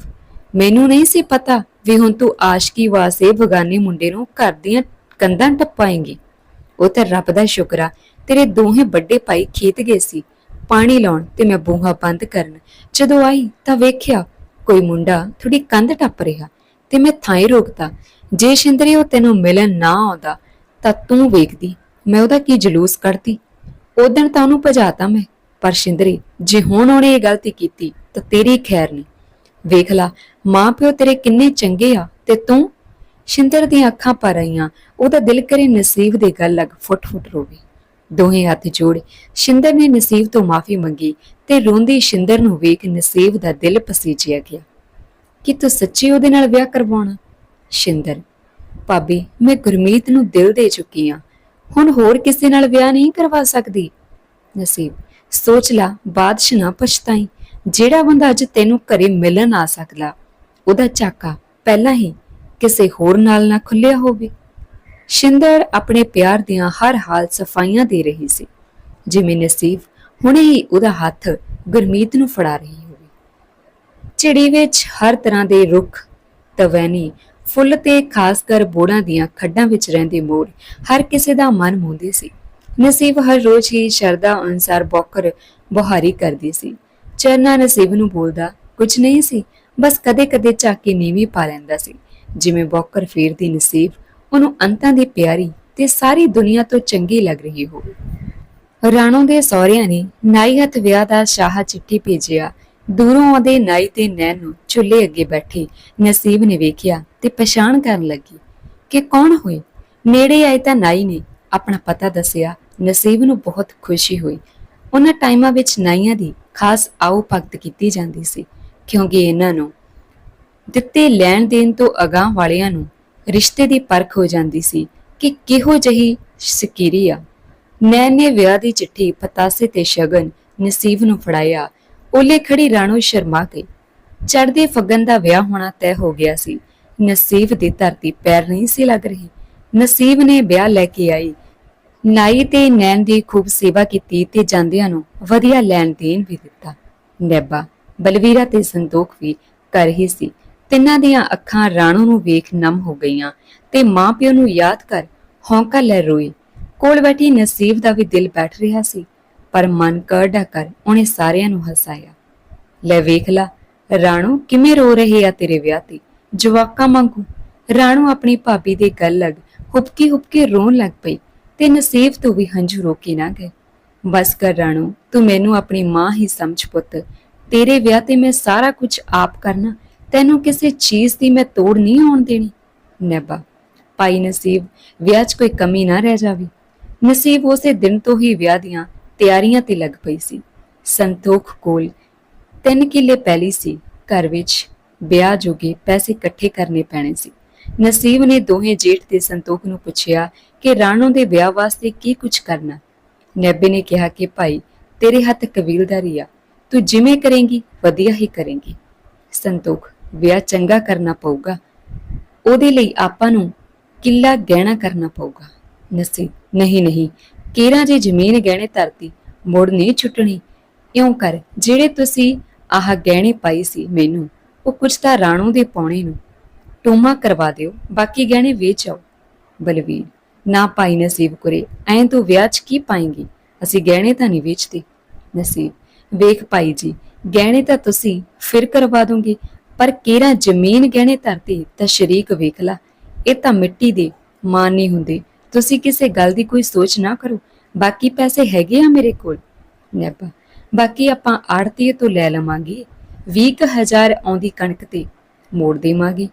ਮੈਨੂੰ ਨਹੀਂ ਸੀ ਪਤਾ ਵੀ ਹੁਣ ਤੂੰ ਆਸ਼ਕੀ ਵਾਸਤੇ ਬਗਾਨੇ ਮੁੰਡੇ ਨੂੰ ਘਰ ਦੀਆਂ ਕੰਧਾਂ ਟੱਪਾਏਂਗੀ। ਉਹ ਤੇ ਰੱਬ ਦਾ ਸ਼ੁਕਰ ਆ, ਤੇਰੇ ਦੋਹੇ ਵੱਡੇ ਭਾਈ ਖੇਤ ਗਏ ਸੀ। ਪਾਣੀ ਲਾਉਣ ਤੇ ਮੈਂ ਬੂਹਾ ਬੰਦ ਕਰਨ। ਜਦੋਂ ਆਈ ਤਾਂ ਵੇਖਿਆ ਕੋਈ ਮੁੰਡਾ ਥੋੜੀ ਕੰਧ ਟੱਪ ਰਿਹਾ ਤੇ ਮੈਂ ਥਾਂ ਹੀ ਰੋਕਤਾ। ਜੇ ਸ਼ਿੰਦਰੀ ਉਹ ਤੈਨੂੰ ਮਿਲਣ ਨਾ ਆਉਂਦਾ ਤਾਂ ਤੂੰ ਵੇਖਦੀ, ਮੈਂ ਉਹਦਾ ਕੀ ਜਲੂਸ ਕੱਢਦੀ ਉਦੋਂ ਤਾਂ ਉਹਨੂੰ ਭਜਾਤਾ ਮੈਂ। ਪਰ ਸ਼ਿੰਦਰੇ, ਜੇ ਹੁਣ ਉਹਨੇ ਇਹ ਗਲਤੀ ਕੀਤੀ, ਤਾਂ ਤੇਰੀ ਖੈਰ ਨਹੀਂ। ਵੇਖ ਲਾ ਮਾਂ ਪਿਓ ਤੇਰੇ ਕਿੰਨੇ ਚੰਗੇ ਆ ਤੇ ਤੂੰ? ਸ਼ਿੰਦਰ ਦੀਆਂ ਅੱਖਾਂ ਭਰ ਆਈਆਂ, ਉਹਦਾ ਦਿਲ ਕਰੇ ਨਸੀਬ ਦੇ ਗੱਲ ਲੱਗ ਫੁੱਟ ਫੁੱਟ ਰੋਵੇ ਦੋਹੇ ਹੱਥ ਜੋੜ, ਸ਼ਿੰਦਰ ਨੇ ਨਸੀਬ ਤੋਂ ਮਾਫੀ ਮੰਗੀ ਤੇ ਰੋਂਦੀ ਸ਼ਿੰਦਰ ਨੂੰ ਵੇਖ ਨਸੀਬ ਦਾ ਦਿਲ ਪਸੀਜਿਆ ਗਿਆ। ਕਿ ਤੂੰ ਸੱਚੀ ਉਹਦੇ ਨਾਲ ਵਿਆਹ ਕਰਵਾਉਣਾ? ਸ਼ਿੰਦਰ, ਭਾਬੀ, ਮੈਂ ਗੁਰਮੀਤ ਨੂੰ ਦਿਲ ਦੇ ਚੁੱਕੀ ਆ। ਹੁਣ ਹੋਰ ਕਿਸੇ ਨਾਲ ਵਿਆਹ ਨਹੀਂ ਕਰਵਾ ਸਕਦੀ। ਨਸੀਬ, ਸੋਚ ਲਾ ਬਾਦਸ਼ ਨਾ ਪਛਤਾਈ, ਜਿਹੜਾ ਬੰਦਾ ਅੱਜ ਤੈਨੂੰ ਘਰੇ ਮਿਲਣ ਆ ਸਕਦਾ, ਉਹਦਾ ਚਾਕਾ ਪਹਿਲਾਂ ਹੀ ਕਿਸੇ ਹੋਰ ਨਾਲ ਨਾ ਖੁੱਲਿਆ ਹੋਵੇ। ਸ਼ਿੰਦਰ ਆਪਣੇ ਪਿਆਰ ਦੀਆਂ ਹਰ ਹਾਲ ਸਫਾਈਆਂ ਦੇ ਰਹੀ ਸੀ, ਜਿਵੇਂ ਨਸੀਬ ਹੁਣੇ ਹੀ ਉਹਦਾ ਹੱਥ ਗੁਰਮੀਤ ਨੂੰ ਫੜਾ ਰਹੀ ਹੋਵੇ। ਚਿੜੀ ਵਿੱਚ ਹਰ ਤਰ੍ਹਾਂ ਦੇ ਰੁੱਖ ਤਵੈਨੀ ਫੁੱਲ ਤੇ ਖਾਸ ਕਰ ਬੋੜਾਂ ਦੀਆਂ ਖੱਡਾਂ ਵਿੱਚ ਰਹਿੰਦੇ ਮੋਰ ਹਰ ਕਿਸੇ ਦਾ ਮਨ ਮੋਹਦੇ ਸੀ। ਨਸੀਬ ਹਰ ਰੋਜ਼ ਹੀ ਸ਼ਰਦਾ ਅਨਸਾਰ ਬੌਕਰ ਬੁਹਾਰੀ ਕਰਦੀ ਸੀ। ਚਰਨਾ ਨਸੀਬ ਨੂੰ ਬੋਲਦਾ ਕੁਝ ਨਹੀਂ ਸੀ, ਬਸ ਕਦੇ-ਕਦੇ ਝਾਕੇ ਨੀਵੀਂ ਪਾ ਲੈਂਦਾ ਸੀ। ਜਿਵੇਂ ਬੌਕਰ ਫੇਰਦੀ ਨਸੀਬ, ਉਹਨੂੰ ਅੰਤਾਂ ਦੀ ਪਿਆਰੀ ਤੇ ਸਾਰੀ ਦੁਨੀਆ ਤੋਂ ਚੰਗੀ ਲੱਗ ਰਹੀ ਹੋਵੇ। ਰਾਣੋ ਦੇ ਸਹੁਰਿਆਂ ਨੇ ਨਾਈ ਹੱਥ ਵਿਆਹ ਦਾ ਸ਼ਾਹ ਚਿੱਠੀ ਭੇਜਿਆ ਦੂਰੋਂ ਆਉਂਦੇ ਨਾਈ ਤੇ ਨੈਣ ਨੂੰ ਚੁੱਲ੍ਹੇ ਅੱਗੇ ਬੈਠੇ ਨਸੀਬ ਨੇ ਵੇਖਿਆ ਤੇ ਪਛਾਣ ਕਰਨ ਲੱਗੀ ਕਿ ਕੌਣ ਹੋਏ? ਨੇੜੇ ਆਏ ਤਾਂ ਨਾਈ ਨੇ ਆਪਣਾ ਪਤਾ ਦੱਸਿਆ। ਨਸੀਬ ਨੂੰ ਬਹੁਤ ਖੁਸ਼ੀ ਹੋਈ। ਉਹਨਾਂ ਟਾਈਮਾਂ ਵਿੱਚ ਨਾਈਆਂ ਦੀ ਖਾਸ ਆਓ ਭਗਤ ਕੀਤੀ ਜਾਂਦੀ ਸੀ, ਕਿਉਂਕਿ ਇਹਨਾਂ ਨੂੰ ਦਿੱਤੇ ਲੈਣ ਦੇਣ ਤੋਂ ਅਗਾਹ ਵਾਲਿਆਂ ਨੂੰ ਰਿਸ਼ਤੇ ਦੀ ਪਰਖ ਹੋ ਜਾਂਦੀ ਸੀ ਕਿ ਕਿਹੋ ਜਹੀ ਸਕੀਰੀ ਆ। ਨੈਣ ਨੇ ਵਿਆਹ ਦੀ ਚਿੱਠੀ, ਪਤਾਸੇ ਤੇ ਸ਼ਗਨ ਨਸੀਬ ਨੂੰ ਫੜਾਇਆ ਓਲੇ ਖੜੀ ਰਾਣੋ ਸ਼ਰਮਾ ਗਈ। ਚੜਦੇ ਫੱਗਣ ਦਾ ਵਿਆਹ ਹੋਣਾ ਤੈਅ ਹੋ ਗਿਆ ਸੀ। ਨਸੀਬ ਦੀ ਧਰਤੀ ਪੈਰ ਨਹੀਂ ਸੀ ਲੱਗ ਰਹੀ। ਨਸੀਬ ਨੇ ਵਿਆਹ ਲੈ ਕੇ ਆਈ। ਨਾਈ ਤੇ ਨੈਣ ਦੀ ਖੂਬ ਸੇਵਾ ਕੀਤੀ ਤੇ ਜਾਂਦਿਆਂ ਨੂੰ ਵਧੀਆ ਲੈਣ ਦੇਣ ਵੀ ਦਿੱਤਾ। ਨੈਬਾ, ਬਲਵੀਰਾ ਤੇ ਸੰਤੋਖ ਵੀ ਕਰ ਹੀ ਸੀ। ਤਿੰਨਾਂ ਦੀਆਂ ਅੱਖਾਂ ਰਾਣੋ ਨੂੰ ਵੇਖ ਨਮ ਹੋ ਗਈਆਂ ਤੇ ਮਾਂ-ਪਿਓ ਨੂੰ ਯਾਦ ਕਰ ਹੌਂਕਾ ਲੈ ਰੋਈ। ਕੋਲ ਬੈਠੀ ਨਸੀਬ ਦਾ ਵੀ ਦਿਲ ਬੈਠ ਰਿਹਾ ਸੀ। ਪਰ ਮਨ ਕਰੜਾ ਕਰ, ਉਹਨੇ ਸਾਰਿਆਂ ਨੂੰ ਹਸਾਇਆ। ਲੈ ਵੇਖ ਲਾ, ਰਾਣੋ ਕਿਵੇਂ ਰੋ ਰਹੇ ਆ ਤੇਰੇ ਵਿਆਹ ਤੇ? ਜਵਾਕਾਂ ਵਾਂਗੂ। ਰਾਣੋ ਆਪਣੀ ਭਾਬੀ ਦੇ ਗੱਲ ਲੱਗ ਹੁਬਕੀ ਹੁਬਕੀ ਰੋਣ ਲੱਗ ਪਈ ਤੇ ਨਸੀਬ ਤੋਂ ਵੀ ਹੰਝੂ ਰੋਕੇ ਨਾ ਗਏ। ਬਸ ਕਰ ਰਾਣੋ, ਤੂੰ ਮੈਨੂੰ ਆਪਣੀ ਮਾਂ ਹੀ ਸਮਝ ਪੁੱਤ। ਤੇਰੇ ਵਿਆਹ ਤੇ ਮੈਂ ਸਾਰਾ ਕੁਝ ਆਪ ਕਰਨਾ, ਤੈਨੂੰ ਕਿਸੇ ਚੀਜ਼ ਦੀ ਮੈਂ ਤੋੜ ਨਹੀਂ ਆਉਣ ਦੇਣੀ। ਨੈਬਾ ਪਾਈ ਨਸੀਬ, ਵਿਆਹ 'ਚ ਕੋਈ ਕਮੀ ਨਾ ਰਹਿ ਜਾਵੇ। ਨਸੀਬ ਉਸੇ ਦਿਨ ਤੋਂ ਹੀ ਵਿਆਹ ਦੀਆਂ ਤਿਆਰੀਆਂ ਤੇ ਲੱਗ ਪਈ ਸੀ। ਸੰਤੋਖ ਕੋਲ ਤਿੰਨ ਕਿੱਲੇ ਪਹਿਲੀ ਸੀ। ਘਰ ਵਿੱਚ ਵਿਆਹ ਜੋਗੇ ਪੈਸੇ ਇਕੱਠੇ ਕਰਨੇ ਪੈਣੇ ਸੀ। ਨਸੀਬ ਨੇ ਦੋਹੇ ਜੇਠ ਤੇ ਸੰਤੋਖ ਨੂੰ ਪੁੱਛਿਆ ਕਿ ਰਾਣੋ ਦੇ ਵਿਆਹ ਵਾਸਤੇ ਕੀ ਕੁਝ ਕਰਨਾ। ਨੈਬੇ ਨੇ ਕਿਹਾ ਕਿ, ਭਾਈ, ਤੇਰੇ ਹੱਥ ਕਬੀਲਦਾਰੀ ਆ। ਤੂੰ ਜਿਵੇਂ ਕਰੇਂਗੀ, ਵਧੀਆ ਹੀ ਕਰੇਂਗੀ। ਸੰਤੋਖ, ਵਿਆਹ ਚੰਗਾ ਕਰਨਾ ਪਊਗਾ। ਉਹਦੇ ਲਈ ਆਪਾਂ ਨੂੰ ਕਿੱਲਾ ਗਹਿਣਾ ਕਰਨਾ ਪਊਗਾ। ਨਸੀਬ, ਨਹੀਂ ਨਹੀਂ ਕੇਰਾ ਜੇ ਜ਼ਮੀਨ ਗਹਿਣੇ ਧਰਤੀ, ਮੁੜ ਨਹੀਂ ਛੁੱਟਣੀ। ਇਉਂ ਕਰ, ਜਿਹੜੇ ਤੁਸੀਂ ਆਹ ਗਹਿਣੇ ਪਾਈ ਸੀ ਮੈਨੂੰ, ਉਹ ਕੁਝ ਤਾਂ ਰਾਣੂ ਦੇ ਪਾਉਣੇ ਨੂੰ। ਟੋਮਾ ਕਰਵਾ ਦਿਓ, ਬਾਕੀ ਗਹਿਣੇ ਵੇਚ ਆਓ। ਬਲਵੀਰ, ਨਾ ਪਾਈ ਨਸੀਬ ਕੁਰੇ, ਐਂ ਤੂੰ ਵਿਆਹ 'ਚ ਕੀ ਪਾਏਂਗੀ? ਅਸੀਂ ਗਹਿਣੇ ਤਾਂ ਨਹੀਂ ਵੇਚਦੇ। ਨਸੀਬ, ਵੇਖ ਭਾਈ ਜੀ, ਗਹਿਣੇ ਤਾਂ ਤੁਸੀਂ ਫਿਰ ਕਰਵਾ ਦੋਗੇ, ਪਰ ਕੇਰਾ ਜ਼ਮੀਨ ਗਹਿਣੇ ਧਰਤੀ ਤਾਂ ਸ਼ਰੀਕ ਵੇਖ ਲਾ। ਇਹ ਤਾਂ ਮਿੱਟੀ ਦੇ ਮਾਨ ਨਹੀਂ ਹੁੰਦੇ। ਤੁਸੀਂ ਕਿਸੇ ਗੱਲ ਦੀ ਕੋਈ ਸੋਚ ਨਾ ਕਰੋ। ਬਾਕੀ ਪੈਸੇ ਹੈਗੇ ਆ ਮੇਰੇ ਕੋਲ। ਨੈਬਾ ਬਾਕੀ ਆਪਾਂ ਆੜਤੀਏ ਤੋਂ ਲੈ ਲਵਾਂਗੇ। 20000 ਆਉਂਦੀ ਕਣਕ ਤੇ, ਮੋੜ ਦੇਵਾਂਗੇ।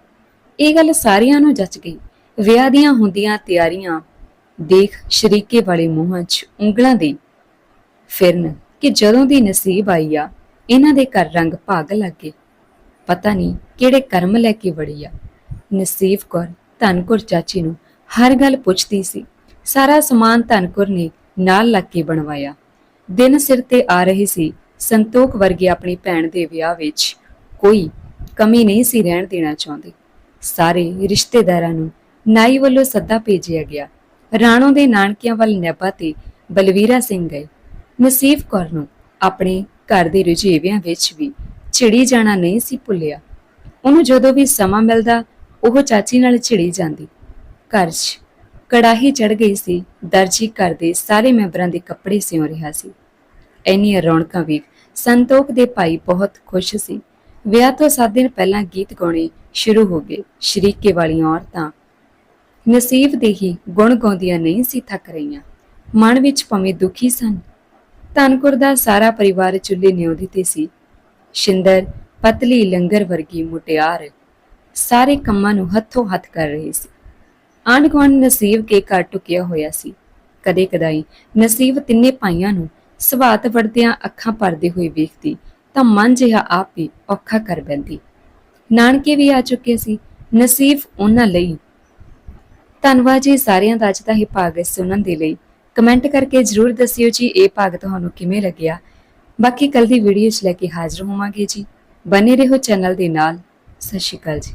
ਇਹ ਗੱਲ ਸਾਰਿਆਂ ਨੂੰ ਜੱਚ ਗਈ। ਵਿਆਹ ਦੀਆਂ ਹੁੰਦੀਆਂ ਤਿਆਰੀਆਂ, ਦੇਖ ਸ਼ਰੀਕੇ ਵਾਲੇ ਮੂੰਹਾਂ 'ਚ ਉਂਗਲਾਂ ਦੇ ਫਿਰਨ ਕਿ ਜਦੋਂ ਦੀ ਨਸੀਬ ਆਈ ਆ, ਇਹਨਾਂ ਦੇ ਘਰ ਰੰਗ ਭਾਗ ਲੱਗੇ। ਪਤਾ ਨਹੀਂ ਕਿਹੜੇ ਕਰਮ ਲੈ ਕੇ ਵੜੀ ਆ। ਨਸੀਬ ਕੌਰ ਧਨਕੁਰ ਚਾਚੀ ਨੂੰ ਹਰ ਗੱਲ ਪੁੱਛਦੀ ਸੀ। ਸਾਰਾ ਸਮਾਨ ਧਨਕੁਰ ਨੇ ਨਾਲ ਲੱਗ ਕੇ ਬਣਵਾਇਆ। ਦਿਨ ਸਿਰ ਤੇ ਆ ਰਹੇ ਸੀ ਸੰਤੋਖ ਵਰਗੇ ਆਪਣੀ ਭੈਣ ਦੇ ਵਿਆਹ ਵਿੱਚ। ਕੋਈ ਕਮੀ ਨਹੀਂ ਸੀ ਰਹਿਣ ਦੇਣਾ ਚਾਹੁੰਦੇ। ਸਾਰੇ ਰਿਸ਼ਤੇਦਾਰਾਂ ਨੂੰ ਨਾਈ ਵੱਲੋਂ ਸੱਦਾ ਭੇਜਿਆ ਗਿਆ। ਰਾਣੋ ਦੇ ਨਾਨਕਿਆਂ ਵੱਲ ਨੈਬਾ ਤੇ ਬਲਵੀਰਾ ਸਿੰਘ ਗਏ। ਨਸੀਬ ਕੌਰ ਨੂੰ ਆਪਣੇ ਘਰ ਦੇ ਰੁਝੇਵਿਆਂ ਵਿੱਚ ਵੀ ਛਿੜੀ ਜਾਣਾ ਨਹੀਂ ਸੀ ਭੁੱਲਿਆ। ਉਹਨੂੰ ਜਦੋਂ ਵੀ ਸਮਾਂ ਮਿਲਦਾ, ਉਹ ਚਾਚੀ ਨਾਲ ਛਿੜੀ ਜਾਂਦੀ। ਘਰ 'ਚ ਕੜਾਹੀ ਚੜ ਗਈ ਸੀ, ਦਰਜੀ ਘਰ ਦੇ ਸਾਰੇ ਮੈਂਬਰਾਂ ਦੇ ਕੱਪੜੇ ਸਿਉਂ ਰਿਹਾ ਸੀ। ਇੰਨੀਆਂ ਰੌਣਕਾਂ ਵੇਖ ਸੰਤੋਖ ਦੇ ਭਾਈ ਬਹੁਤ ਖੁਸ਼ ਸੀ। ਵਿਆਹ ਤੋਂ 7 ਦਿਨ ਪਹਿਲਾਂ ਗੀਤ ਗਾਉਣੇ ਸ਼ੁਰੂ ਹੋ ਗਏ। ਸ਼ਰੀਕੇ ਵਾਲੀਆਂ ਔਰਤਾਂ ਨਸੀਬ ਦੇ ਹੀ ਗੁਣ ਗਾਉਂਦੀਆਂ ਨਹੀਂ ਸੀ ਥੱਕ ਰਹੀਆਂ। ਮਨ ਵਿੱਚ ਭਵੇਂ ਦੁਖੀ ਸਨ। ਧਨਕੁਰ ਦਾ ਸਾਰਾ ਪਰਿਵਾਰ ਚੁੱਲ੍ਹੇ ਨਿਉਦੀ ਤੇ ਸੀ। ਸ਼ਿੰਦਰ, ਪਤਲੀ ਲੰਗਰ ਵਰਗੀ ਮੁਟਿਆਰ ਸਾਰੇ ਕੰਮਾਂ ਨੂੰ ਹੱਥੋਂ ਹੱਥ ਕਰ ਰਹੀ ਸੀ। ਆਂਢ ਗੁਆਂਢ ਨਸੀਬ ਕੇ ਘਰ ਟੁਕਿਆ ਹੋਇਆ ਸੀ। ਕਦੇ ਕਦਾਈ ਨਸੀਬ ਤਿੰਨੇ ਭਾਈਆਂ ਨੂੰ ਸਵਾਤ ਵੜਦਿਆਂ ਅੱਖਾਂ ਭਰਦੇ ਹੋਏ ਵੇਖਦੀ ਤਾਂ ਮਨ ਜਿਹਾ ਆਪ ਹੀ ਔਖਾ ਕਰ ਬੈਂਦੀ। ਨਾਨਕੇ ਵੀ ਆ ਚੁੱਕੇ ਸੀ। ਨਸੀਬ ਉਹਨਾਂ ਲਈ, ਧੰਨਵਾਦ ਜੀ ਸਾਰਿਆਂ ਦਾ ਅੱਜ ਦਾ ਇਹ ਭਾਗ ਸੁਣਨ ਦੇ ਲਈ। ਕਮੈਂਟ ਕਰਕੇ ਜਰੂਰ ਦੱਸਿਓ ਜੀ ਇਹ ਭਾਗ ਤੁਹਾਨੂੰ ਕਿਵੇਂ ਲੱਗਿਆ। ਬਾਕੀ ਕੱਲ ਦੀ ਵੀਡੀਓ 'ਚ ਲੈ ਕੇ ਹਾਜ਼ਰ ਹੋਵਾਂਗੇ ਜੀ। ਬਨੇ ਰਹੋ ਚੈਨਲ ਦੇ ਨਾਲ। ਸਤਿ ਸ਼੍ਰੀ ਅਕਾਲ ਜੀ।